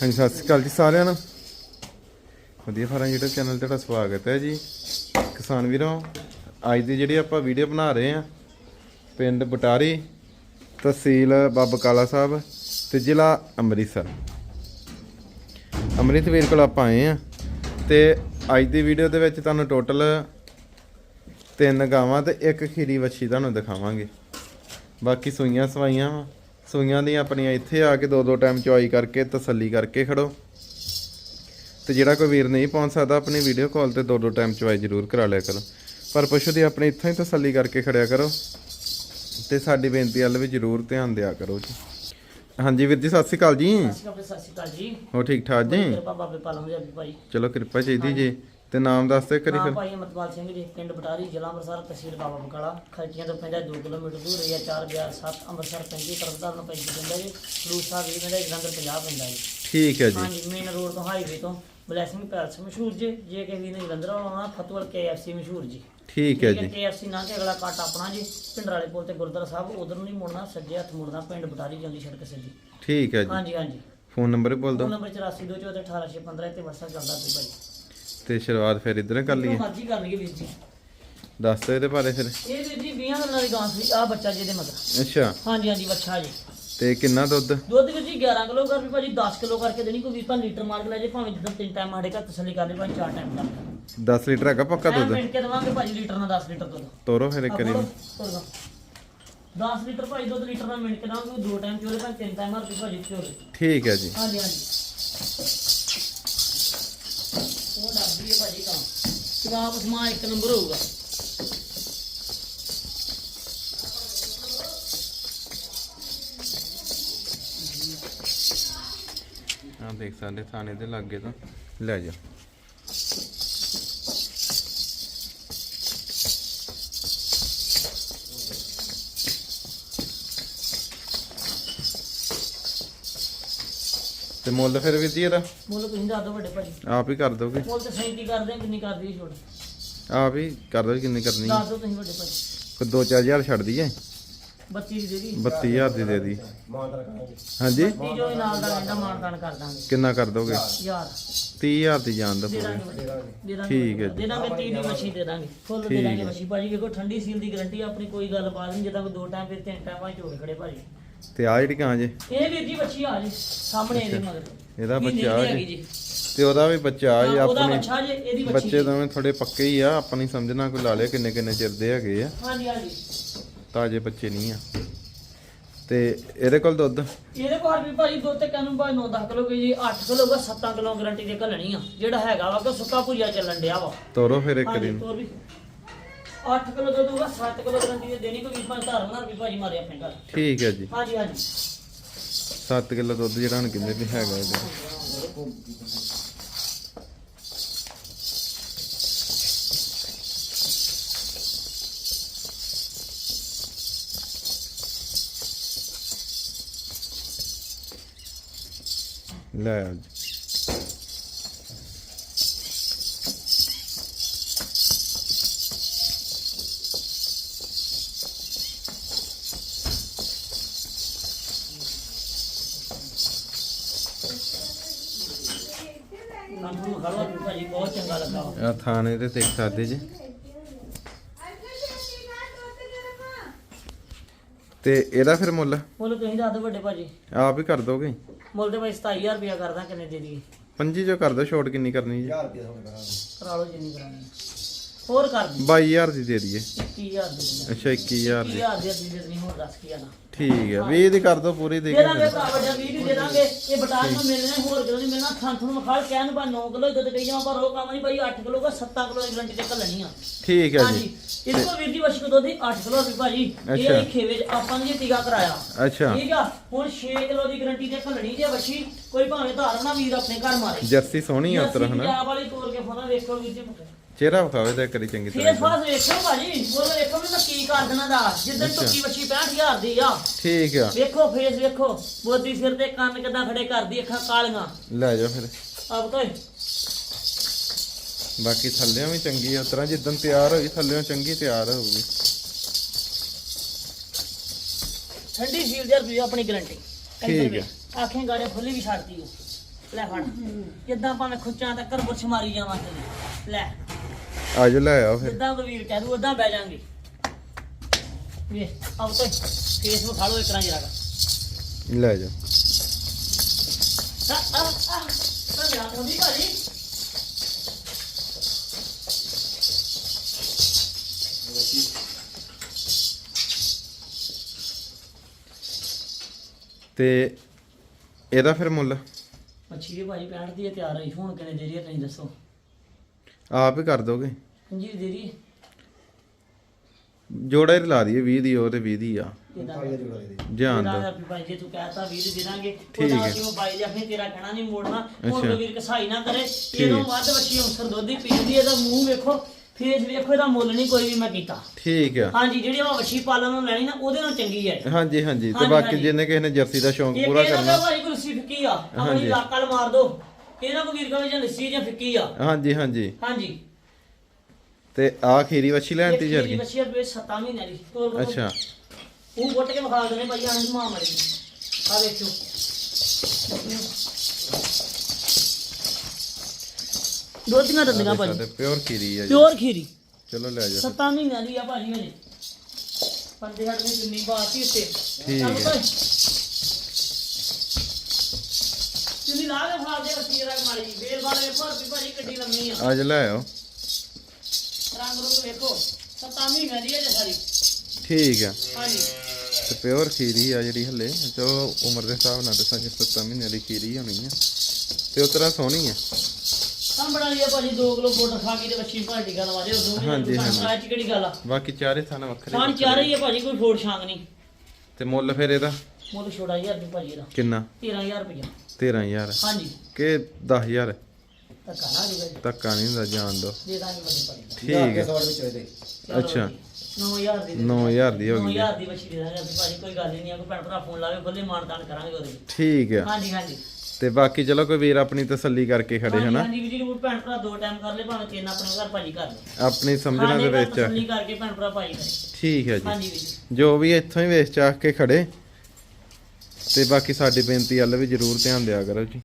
ਹਾਂਜੀ, ਸਤਿ ਸ਼੍ਰੀ ਅਕਾਲ ਜੀ ਸਾਰਿਆਂ ਨੂੰ। ਵਧੀਆ ਫਾਰਮ ਯੂਟਿਊਬ ਚੈਨਲ ਤੇ ਤੁਹਾਡਾ ਸਵਾਗਤ ਹੈ ਜੀ। ਕਿਸਾਨ ਵੀਰੋ, ਅੱਜ ਦੀ ਜਿਹੜੀ ਆਪਾਂ ਵੀਡੀਓ ਬਣਾ ਰਹੇ ਆ ਪਿੰਡ ਬਟਾਰੀ, ਤਹਿਸੀਲ ਬਾਬਾ ਕਾਲਾ ਸਾਹਿਬ ਤੇ ਜ਼ਿਲ੍ਹਾ ਅੰਮ੍ਰਿਤਸਰ। ਅੰਮ੍ਰਿਤ ਵੀਰ ਕੋਲ ਆਪਾਂ ਆਏ ਆ ਤੇ ਅੱਜ ਦੀ ਵੀਡੀਓ ਦੇ ਵਿੱਚ ਤੁਹਾਨੂੰ ਟੋਟਲ ਤਿੰਨ ਗਾਵਾਂ ਤੇ ਇੱਕ ਖੀਰੀ ਵੱਛੀ ਤੁਹਾਨੂੰ ਦਿਖਾਵਾਂਗੇ। ਬਾਕੀ ਸੂਈਆਂ ਸਵਾਈਆਂ ਵਾਂ। ਸੂਈਆਂ ਦੀਆਂ ਆਪਣੀਆਂ ਇੱਥੇ ਆ ਕੇ ਦੋ ਦੋ ਟਾਈਮ ਚੁਆਈ ਕਰਕੇ ਤਸੱਲੀ ਕਰਕੇ ਖੜੋ। ਤੇ ਜਿਹੜਾ ਕੋਈ ਵੀਰ ਨਹੀਂ ਪਹੁੰਚ ਸਕਦਾ ਆਪਣੀ ਵੀਡੀਓ ਕਾਲ ਤੇ ਦੋ ਦੋ ਟਾਈਮ ਚੁਆਈ ਜ਼ਰੂਰ ਕਰਾ ਲਿਆ ਕਰੋ। ਪਰ ਪਸ਼ੂ ਦੀ ਆਪਣੇ ਇੱਥੋਂ ਹੀ ਤਸੱਲੀ ਕਰਕੇ ਖੜਿਆ ਕਰੋ। ਤੇ ਸਾਡੀ ਬੇਨਤੀ ਵੱਲ ਵੀ ਜ਼ਰੂਰ ਧਿਆਨ ਦਿਆ ਕਰੋ ਜੀ। ਹਾਂਜੀ ਵੀਰ ਜੀ ਸਤਿ ਸ਼੍ਰੀ ਅਕਾਲ ਜੀ। ਸਤਿ ਸ਼੍ਰੀ ਅਕਾਲ ਜੀ। ਹੋ ਠੀਕ ਠਾਕ ਜੀ? ਕਿਰਪਾ ਬਾਬੇ ਪਾਲਮ ਜੀ ਭਾਈ। ਚਲੋ ਕਿਰਪਾ ਚਾਹੀਦੀ ਜੀ। ਤੇ ਨਾਮ ਦੱਸ ਦੇ ਕਰੀ ਨਾਮ ਫਿਰ। ਭਾਈ ਅਮਰਪਾਲ ਸਿੰਘ ਜੀ ਪਿੰਡ ਬਟਾਰੀ ਜ਼ਿਲ੍ਹਾ ਅੰਮ੍ਰਿਤਸਰ ਤਹਿਸੀਲ ਬਾਬਾ ਬਕਾਲਾ। ਖਰਚੀਆਂ ਤੋਂ ਪੈਂਦਾ 2 ਕਿਲੋਮੀਟਰ ਦੂਰ ਹੈ 4 ਬਿਆਰ 7 ਅੰਮ੍ਰਿਤਸਰ 35 ਤਰਨਤਾਰਨ 35 ਪੈਂਦਾ ਜੀ। ਖਡੂਰ ਸਾਹਿਬ ਵੀ ਪੈਂਦਾ ਜਲੰਧਰ 50 ਪੈਂਦਾ ਜੀ। ਠੀਕ ਹੈ ਜੀ। ਹਾਂਜੀ ਮੇਨ ਰੋਡ ਤੋਂ ਹਾਈਵੇ ਤੋਂ ਬਲੈਸਿੰਗ ਪੈਲਸ ਮਸ਼ਹੂਰ ਜੀ। ਜੇ ਕਿਸੇ ਨੇ ਜਲੰਧਰ ਆਉਣਾ ਫਤਿਹਵਾਲ KFC ਮਸ਼ਹੂਰ ਜੀ। ਠੀਕ ਹੈ ਜੀ। KFC ਨਾ ਕੇ ਅਗਲਾ ਕੱਟ ਆਪਣਾ ਜੀ ਪਿੰਡਰਾਲੇ ਪੁਲ ਤੇ ਗੁਰਦੁਆਰਾ ਸਾਹਿਬ ਉਧਰ ਨੂੰ ਨਹੀਂ ਮੁੜਨਾ ਸੱਜੇ ਹੱਥ ਮੁੜਨਾ ਪਿੰਡ ਬਟਾਰੀ ਜਾਂਦੀ ਸੜਕ ਸਿੱਧੀ। ਠੀਕ ਹੈ ਜੀ। ਹਾਂਜੀ ਹਾਂਜੀ। ਫੋਨ ਨੰਬਰ ਬੋਲ ਫੋਨ ਦਿਓ ਨੰਬਰ 8424181615 ਤੇ WhatsApp ਚੱਲਦਾ ਸੀ ਭਾਈ। ਤੇ ਸ਼ੁਰੂਆਤ ਫਿਰ ਇਧਰ ਕਰ ਲਈਏ। ਮਰਜ਼ੀ ਕਰ ਲਈਏ ਵੀਰ ਜੀ। ਦੱਸ ਦਿਓ ਇਹਦੇ ਬਾਰੇ ਫਿਰ। ਇਹ ਵੀਰ ਜੀ 20 ਦਿਨਾਂ ਦੀ ਗਾਂ ਸੀ ਆ ਬੱਚਾ ਜਿਹਦੇ ਮਗਰ। ਅੱਛਾ। ਹਾਂਜੀ ਹਾਂਜੀ ਬੱਚਾ ਜੀ। ਤੇ ਕਿੰਨਾ ਦੁੱਧ? ਦੁੱਧ ਵੀਰ ਜੀ 11 ਕਿਲੋ ਕਰ ਵੀ ਭਾਜੀ 10 ਕਿਲੋ ਕਰਕੇ ਦੇਣੀ ਕੋਈ ਵੀਰ ਭਾਂ ਲੀਟਰ ਮਾਰ ਕੇ ਲੈ ਜੇ ਭਾਵੇਂ ਜਿੱਦਾਂ ਤਿੰਨ ਟਾਈਮ ਸਾਡੇ ਘਰ ਤਸੱਲੀ ਕਰ ਲਈ ਭਾਵੇਂ ਚਾਰ ਟਾਈਮ ਦਾ 10 ਲੀਟਰ ਹੈਗਾ ਪੱਕਾ ਮੈਂ ਦੁੱਧ? ਮਿੰਟ ਕੇ ਦਵਾਂਗੇ ਭਾਜੀ ਲੀਟਰ ਨਾਲ 10 ਲੀਟਰ ਦੁੱਧ। ਤੋਰੋ ਫਿਰ ਇੱਕ ਵਾਰੀ। 10 ਲੀਟਰ ਭਾਜੀ ਦੁੱਧ ਲੀਟਰ ਨਾਲ ਮਿੰਟ ਕੇ ਦਵਾਂਗੇ ਦੋ ਟਾਈਮ ਚੋਲੇ ਭਾਵੇਂ ਤਿੰਨ ਟਾਈਮ ਹਰ ਭਾਜੀ ਚੋਲੇ ਠੀਕ ਹੈ ਜੀ। ਹਾਂਜੀ ਹਾਂਜੀ। ਹੈ ਭਾਜੀ ਤਾਂ ਜਵਾਬ ਸਮਾਂ ਇੱਕ ਨੰਬਰ ਹੋਊਗਾ। ਆ ਦੇਖ ਸਕਦੇ, ਥਾਣੇ ਦੇ ਲਾਗੇ ਤਾਂ। ਲੈ ਜਾ। ਤੇ ਮੁੱਲ ਫਿਰ ਵੀ ਦੀ? ਇਹਦਾ ਮੁੱਲ ਤੁਸੀਂ ਦੱਸ ਦਿਓ ਵੱਡੇ ਭਾਜੀ। ਆਪ ਹੀ ਕਰ ਦੋਗੇ? ਮੁੱਲ ਤੇ 37 ਕਰਦੇ ਆ ਕਿੰਨੀ ਕਰਦੀ ਹੈ ਛੋਟ? ਆਪ ਹੀ ਕਰ ਦੋ ਕਿੰਨੀ ਕਰਨੀ ਦੱਸ ਦਿਓ ਤੁਸੀਂ ਵੱਡੇ ਭਾਜੀ। ਕੋਈ 2-4000 ਛੱਡ ਦਈਏ? 32 ਦੀ ਦੇ ਦੀ। 32000 ਦੀ ਦੇ ਦੀ। ਹਾਂਜੀ? ਤੀ ਜੋ ਵੀ ਨਾਲ ਦਾ ਲੈਂਦਾ ਮਾਨਦਾਨ ਕਰ ਦਾਂਗੇ। ਕਿੰਨਾ ਕਰ ਦੋਗੇ? ਯਾਰ 30000 ਦੀ ਜਾਨ ਦਾ ਦੇ ਪੂਰੇ ਦਾਂਗੇ ਵੱਡੇ। ਦੇ ਦਾਂਗੇ ਠੀਕ ਹੈ ਜੀ। ਦੇ ਦਾਂਗੇ 30 ਦੀ ਮੱਛੀ ਦੇ ਦਾਂਗੇ। ਫੁੱਲ ਦੇ ਠੀਕ ਦਾਂਗੇ ਹੈ। ਮੱਛੀ। ਭਾਜੀ ਵੇਖੋ ਠੰਡੀ ਸੀਲ ਦੀ ਗਾਰੰਟੀ ਆਪਣੀ ਕੋਈ ਗੱਲ ਬਾਤ ਨਹੀਂ ਜਦੋਂ ਕੋਈ ਦੋ ਟਾਈਮ ਫਿਰ ਤਿੰਨ ਟਾਈਮ ਭਾਈ ਝੋਲ ਖੜੇ ਭਾਜੀ। ਤੇ ਆ ਜਿਹੜੀ ਕਾਂ ਜੇ। ਇਹ ਵੀਰ ਜੀ ਮੱਛੀ ਆ ਜੀ ਸਾਹਮਣੇ ਇਹਦੇ ਮਗਰ। ਇਹਦਾ ਬੱਚਾ ਦੀ ਆ ਜੀ। ਤੇ ਉਹਦਾ ਵੀ ਬੱਚਾ ਆ ਜੀ ਆਪਣੀ ਬੱਚਾ ਜੇ ਇਹਦੀ ਮੱਛੀ ਬੱਚੇ ਦੋਵੇਂ ਥੋੜੇ ਪੱਕੇ ਹੀ ਆ ਆਪਣੀ ਸਮਝਣਾ ਕੋਈ ਲਾ ਲਿਆ ਕਿੰਨੇ ਕਿੰਨੇ ਚਿਰ ਦੇ ਹੈਗੇ ਆ। ਹਾਂਜੀ ਹਾਂਜੀ। ਤਾਜੇ ਬੱਚੇ ਨਹੀਂ ਆ। ਤੇ ਇਹਦੇ ਕੋਲ ਦੁੱਧ? ਇਹਦੇ ਕੋਲ ਵੀ ਭਾਜੀ ਦੁੱਧ ਤੇ ਕਹਿੰਨੂੰ ਭਾਈ 9-10 ਕਿਲੋ ਜੀ 8 ਕਿਲੋ ਵਾ 7 ਕਿਲੋ ਗਾਰੰਟੀ ਦੇ ਘੱਲਣੀ ਆ। ਜਿਹੜਾ ਹੈਗਾ ਵਾ ਕਿ ਸੁੱਕਾ ਭੁਜਿਆ ਚੱਲਣ ਡਿਆ ਵਾ। ਤੋਰੋ ਫਿਰ ਇੱਕ ਦਿਨ। ਹੋਰ ਵੀ। 8 ਕਿਲੋ ਦੁੱਧ ਹੋਊਗਾ 7 ਕਿਲੋ ਗਾਰੰਟੀ ਦੇ ਦੇਣੀ ਕੋਈ ਪੰਜ ਧਾਰ ਬਣਾ ਵੀ ਭਾਜੀ ਮਾਰੇ ਆਪਣੇ ਘਰ ਠੀਕ ਹੈ ਜੀ। ਹਾਂਜੀ ਹਾਂਜੀ। 7 ਕਿਲੋ ਦੁੱਧ ਜਿਹੜਾ ਹੁਣ ਕਿੰਨੇ ਵੀ ਹੈਗਾ ਇਹਦੇ? ਲੈ ਆ ਜੀ। ਸਾਨੂੰ ਖੜਵਾ ਵੀ ਭਾਜੀ ਬਹੁਤ ਚੰਗਾ ਲੱਗਾ ਵਾ। ਆ ਥਾਣੇ ਤੇ ਦੇਖ ਸਕਦੇ ਜੀ। ਤੇ ਇਹਦਾ ਫਿਰ ਮੁੱਲ? ਮੁੱਲ ਤੁਸੀਂ ਦੱਸ ਦਿਓ ਵੱਡੇ ਭਾਜੀ। ਆਪ ਹੀ ਕਰ ਦੋਗੇ? ਮੁੱਲ ਤੇ ਭਾਈ 27000 ਰੁਪਇਆ ਕਰਦਾ ਕਿੰਨੇ ਦੇ ਦੀਏ ਪੰਜੀ ਜੋ ਕਰ ਦੋ ਛੋਟ ਕਿੰਨੀ ਕਰਨੀ ਜੀ? ਕਰਾ ਲਓ ਜਿੰਨੀ ਕਰਾਣੀ ਹੋਰ ਕਰ ਦੀ 22000 ਦੀ ਦੇ ਦਈਏ। 21000 ਦੇ ਅੱਛਾ 21000 ਦੀ। 21000 ਦੀ ਦੇ ਦੇਣੀ ਹੋਰ ਦੱਸ ਕੀ ਆਣਾ ਠੀਕ ਹੈ 20 ਦੀ ਕਰ ਦੋ ਪੂਰੀ ਦੇ ਦੇ ਕੇ ਦਾਂਗੇ ਭਰਾ ਵੱਡਾ ਵੀਹ ਦੀ ਦੇ ਦਾਂਗੇ। ਇਹ ਬਟਾਲ ਨੂੰ ਮਿਲਣਾ ਹੋਰ ਕਿਲੋ ਨਹੀਂ ਮਿਲਣਾ। ਥਾਂ ਤੁਹਾਨੂੰ ਮਖਾਲ ਕਹਿਣ ਬਾ 9 ਕਿਲੋ ਦੁੱਧ ਕਹੀ ਜਾਵਾਂ ਪਰ ਉਹ ਕੰਮ ਨਹੀਂ ਭਾਈ 8 ਕਿਲੋ ਦਾ 7 ਕਿਲੋ ਦੀ ਗਰੰਟੀ ਤੇ ਕੱਲਣੀ ਆ। ਠੀਕ ਹੈ ਹਾਂਜੀ ਜੀ। ਇਸ ਕੋ ਵੀਰ ਦੀ ਵਸ਼ਕ ਦੁੱਧ ਦੀ? 8 ਕਿਲੋ ਵੀ ਭਾਜੀ ਇਹ ਅੱਛਾ। ਅਸੀਂ ਖੇਵੇ ਚ ਆਪਾਂ ਨੇ ਟੀਕਾ ਕਰਾਇਆ। ਅੱਛਾ। ਠੀਕ ਆ? ਹੁਣ 6 ਕਿਲੋ ਦੀ ਗਰੰਟੀ ਤੇ ਕੱਲਣੀ ਜੇ ਵਸ਼ੀ ਕੋਈ ਭਾਵੇਂ ਧਾਰਨਾ ਵੀਰ ਆਪਣੇ ਘਰ ਮਾਰੇ। ਜਰਸੀ ਸੋਹਣੀ ਆ ਉਤਰ ਹਨਾ? ਪੰਜਾਬ ਵਾਲੀ ਤੋੜ ਕੇ ਫੋਨਾ ਵੇਖੋ ਵੀਰ ਜੀ ਚਿਹਰਾ ਵਿਖਾਵੇ ਤਾਂ ਕਰੀ ਚੰਗੀ ਫੇਸ ਤਰ੍ਹਾਂ ਫਾਸ ਵੇਖੋ ਭਾਜੀ ਉਹ ਵੇਖੋ ਵੀ ਮੈਂ ਕੀ ਕਰ ਦੇਣਾ ਦਾ। ਜਿੱਦਣ ਅੱਛਾ। ਟੁੱਕੀ ਵਸ਼ੀ 65000 ਦੀ ਆ। ਠੀਕ ਆ। ਵੇਖੋ ਫੇਸ ਵੇਖੋ। ਬੋਦੀ ਸਿਰ ਤੇ ਕੰਨ ਕਿਦਾਂ ਖੜੇ ਕਰਦੀ ਅੱਖਾਂ ਕਾਲੀਆਂ। ਲੈ ਜਾ ਫਿਰ। ਆਪ ਤੋਏ ਬਾਕੀ ਥੱਲਿਆਂ ਵੀ ਚੰਗੀ ਆ ਉਤਰਾਂ ਜਿੱਦਣ ਤਿਆਰ ਹੋਈ ਥੱਲਿਆਂ ਚੰਗੀ ਤਿਆਰ ਹੋਊਗੀ। ਠੰਡੀ ਸੀਲ ਜਰ ਵੀ ਆਪਣੀ ਗਰੰਟੀ ਠੀਕ ਹੈ। ਆਖੇ ਗਾੜੇ ਫੁੱਲੀ ਵੀ ਛੱਡਦੀ ਉਹ। ਲੈ ਫੜ। ਜਿੱਦਾਂ ਭਾਵੇਂ ਖੁੱਚਾਂ ਤੱਕ ਬੁਰਸ਼ ਮਾਰੀ ਜਾਵਾਂ ਤੇ ਲੈ। ਆਜੋ ਲੈ ਆਓ ਫਿਰ। ਜਿੱਦਾਂ ਕਬੀਰ ਕਹਿ ਦੂ ਉਦਾਂ ਬਹਿ ਜਾਾਂਗੇ। ਵੇ ਆਉ ਤੇ ਫੇਸ ਨੂੰ ਖਾ ਲੋ ਇਕਰਾਂ ਜਰਾ ਲੈ ਜਾ। ਆ ਆ ਆ ਤਾਂ ਥੋੜੀ ਭਾਜੀ। ਤੇ ਇਹਦਾ ਫਿਰ ਮੁੱਲ? ਮੱਛੀ ਦੀ ਭਾਜੀ 65 ਦੀ ਹੈ ਤਿਆਰ ਹੋਈ। ਹੁਣ ਕਿੰਨੇ ਦੇ ਰਹੀ ਹੈ ਤੁਸੀਂ ਦੱਸੋ। ਆਪ ਹੀ ਕਰ ਦੋਗੇ। ਪੰਜੀ ਦੀ ਜੋੜਾ ਹੀ ਰਲਾ ਦਈਏ 20 ਦੀ ਉਹ ਤੇ 20 ਦੀ ਆ। ਤੇਰਾ ਦੋ। ਵੀ ਭਾਈ ਜੇ ਤੂੰ ਕਹਿਤਾ ਵੀਰ ਦੇ ਦਾਂਗੇ ਠੀਕ ਹੈ। ਅਸੀਂ ਉਹ ਬਾਈ ਜਾਂ ਫਿਰ ਤੇਰਾ ਕਹਿਣਾ ਨਹੀਂ ਮੋੜਨਾ। ਹੁਣ ਅੱਛਾ। ਵੀਰ ਕਸਾਈ ਨਾ ਕਰੇ ਇਹਨੂੰ ਵੱਧ ਵੱਛੀ ਅੰਸਰ ਦੁੱਧ ਦੀ ਪੀਂਦੀ ਇਹਦਾ ਮੂੰਹ ਵੇਖੋ ਫੇਸ ਵੇਖੋ ਇਹਦਾ ਮੁੱਲ ਨਹੀਂ ਕੋਈ ਵੀ ਮੈਂ ਕੀਤਾ। ਠੀਕ ਆ। ਹਾਂਜੀ ਜਿਹੜੀ ਉਹ ਵੱਛੀ ਪਾਲਣ ਨੂੰ ਲੈਣੀ ਨਾ ਉਹਦੇ ਨਾਲ ਚੰਗੀ ਹੈ। ਹਾਂਜੀ ਹਾਂਜੀ ਤੇ ਹਾਂਜੀ, ਬਾਕੀ ਹਾਂਜੀ। ਜਿਹਨੇ ਕਿਸੇ ਨੇ ਜਰਸੀ ਦਾ ਸ਼ੌਂਕ ਇਹ ਪੂਰਾ ਕਹਿੰਦਾ ਕਰਨਾ। ਭਾਈ ਕੋਈ ਲੱਸੀ ਫਿੱਕੀ ਆ ਹਾਂਜੀ। ਆਪਣੀ ਲਾਕਲ ਮਾਰ ਦੋ। ਇਹਨਾਂ ਕੋ ਵੀਰ ਕਹੇ ਜਾਂ ਲੱਸੀ ਜਾਂ ਫਿੱਕੀ ਆ। ਹਾਂਜੀ ਹਾਂਜੀ। ਹਾਂਜੀ। ਤੇ ਆ ਖੀਰੀ ਵੱਛੀ ਲੈਣ ਤੀ ਜਰਗੀ? ਬੱਚੀ ਆ 7 ਮਹੀਨਿਆਂ ਦੀ। ਅੱਛਾ। ਉਹ ਗੁੱਟ ਕੇ ਵਿਖਾ ਦਨੇ ਭਾਈ ਆਣ ਮਾਂ ਮੜੀ ਆ ਵੇਖੋ ਦੋਧੀਆਂ ਦੰਦੀਆਂ ਭਾਜੀ। ਸਾਡੇ ਪਿਓਰ ਖੀਰੀ ਆ ਜੀ। ਪਿਓਰ ਖੀਰੀ। ਚਲੋ ਲੈ ਜਾ 7 ਮਹੀਨਿਆਂ ਦੀ ਆ ਭਾਜੀ ਹਜੇ। ਪੰਦੇ ਹੱਟ ਦੀ ਚੁੰਨੀ ਬਾਤੀ ਉੱਤੇ। ਠੀਕ ਹੈ। ਭਾਈ। ਚੁੰਨੀ ਲਾ ਕੇ ਫਾਲ ਦੇ ਵਸੀ ਰੰਗ ਮਾਰੀ ਬੇਲ ਵਾਲੇ ਪਰ ਵੀ ਭਾਜੀ ਕਿੱਡੀ ਲੰਮੀ ਆ। ਅੱਜ ਲੈ ਆਓ ਰੰਗ ਰੂਪ ਵੇਖੋ 7 ਮਹੀਨਿਆਂ ਦੀ ਹੈ ਜੇ ਸਾਰੀ। ਠੀਕ ਆ। ਹਾਂਜੀ। ਤੇ ਪਿਓਰ ਖੀਰੀ ਆ ਜਿਹੜੀ ਹੱਲੇ ਚਲੋ ਉਮਰ ਦੇ ਹਿਸਾਬ ਨਾਲ ਤੇ ਸਾਡੀ 7 ਮਹੀਨੇ ਦੀ ਖੀਰੀ ਹੋਣੀ ਆ। ਤੇ ਉਸ ਤਰ੍ਹਾਂ ਸੋਹਣੀ ਆ। ਸਾਂਭਣਾ ਲਈ ਭਾਜੀ 2 ਕਿਲੋ ਬੋਟਰ ਖਾ ਕੇ ਤੇ ਵੱਛੀ ਭਾਟੀ ਗੱਲ ਵਾਜੇ ਉਦੋਂ ਵੀ ਹਾਂਜੀ, ਹਾਂਜੀ। ਹਾਂਜੀ ਚ ਕਿਹੜੀ ਗੱਲ ਆ? ਬਾਕੀ ਚਾਰੇ ਥਾਂ ਵੱਖਰੇ ਸਾਨ ਚਾਰ ਹੀ ਆ ਭਾਜੀ ਕੋਈ ਫੋੜ ਛਾਂਗ ਨਹੀਂ। ਤੇ ਮੁੱਲ ਫਿਰ ਇਹਦਾ? ਮੁੱਲ ਛੋੜਾ ਯਾਰ ਦੀ ਭਾਜੀ ਦਾ ਕਿੰਨਾ? 13000 ਰੁਪਇਆ। 13000 ਹਾਂਜੀ। ਕਿ 10000 ਧੱਕਾ ਨਾ ਦੇ ਭਾਜੀ ਧੱਕਾ ਨਹੀਂ ਹੁੰਦਾ ਜਾਣ ਦੋ। ਦਾਂਗੇ ਠੀਕ ਹੈ। ਚਲੋ ਅੱਛਾ। ਜੀ। 9000 ਦੀ ਦੇ 9000 ਦੀ ਹੋ ਗਈ। ਹੈ। 9000 ਦੀ ਵੱਛੀ ਦੇ ਦਾਂਗੇ ਅਸੀਂ। ਭਾਜੀ ਕੋਈ ਗੱਲ ਹੀ ਨਹੀਂ ਆ। ਕੋਈ ਭੈਣ ਭਰਾ ਫੋਨ ਲਾਵੇ ਖੁੱਲੇ ਮਾਨਤਾਨ ਕਰਾਂਗੇ ਉਹਦੇ। ਵਿੱਚ। ਠੀਕ ਆ ਹਾਂਜੀ ਹਾਂਜੀ। ਤੇ ਬਾਕੀ ਚਲੋ ਕੋਈ ਵੀਰ ਆਪਣੀ ਤਸੱਲੀ ਕਰਕੇ ਖੜੇ ਹਾਂਜੀ, ਹਨਾ। ਹਾਂਜੀ ਵੀ ਜੀ ਕੋਈ ਭੈਣ ਭਰਾ ਦੋ ਟਾਈਮ ਕਰ ਲੈ ਭਾਵੇਂ ਤਿੰਨ ਆਪਣੇ ਘਰ ਭਾਜੀ ਕਰ ਲੈ ਆਪਣੀ ਸਮਝਣਾ ਦੇ ਵਿੱਚ ਆ। ਤਸੱਲੀ ਕਰਕੇ ਭੈਣ ਭਰਾ ਭਾਜੀ ਕਰੇ। ਠੀਕ ਹੈ ਜੀ। ਹਾਂਜੀ ਵੀ ਜੀ। ਜੋ ਵੀ ਇੱਥੋਂ ਹੀ ਵੇਚ ਚਾਹ ਕੇ ਖੜੇ ਤੇ ਬਾਕੀ ਸਾਡੀ ਬੇਨਤੀ ਵੱਲ ਵੀ ਜ਼ਰੂਰ ਧਿਆਨ ਦਿਆ ਕਰੋ ਜੀ।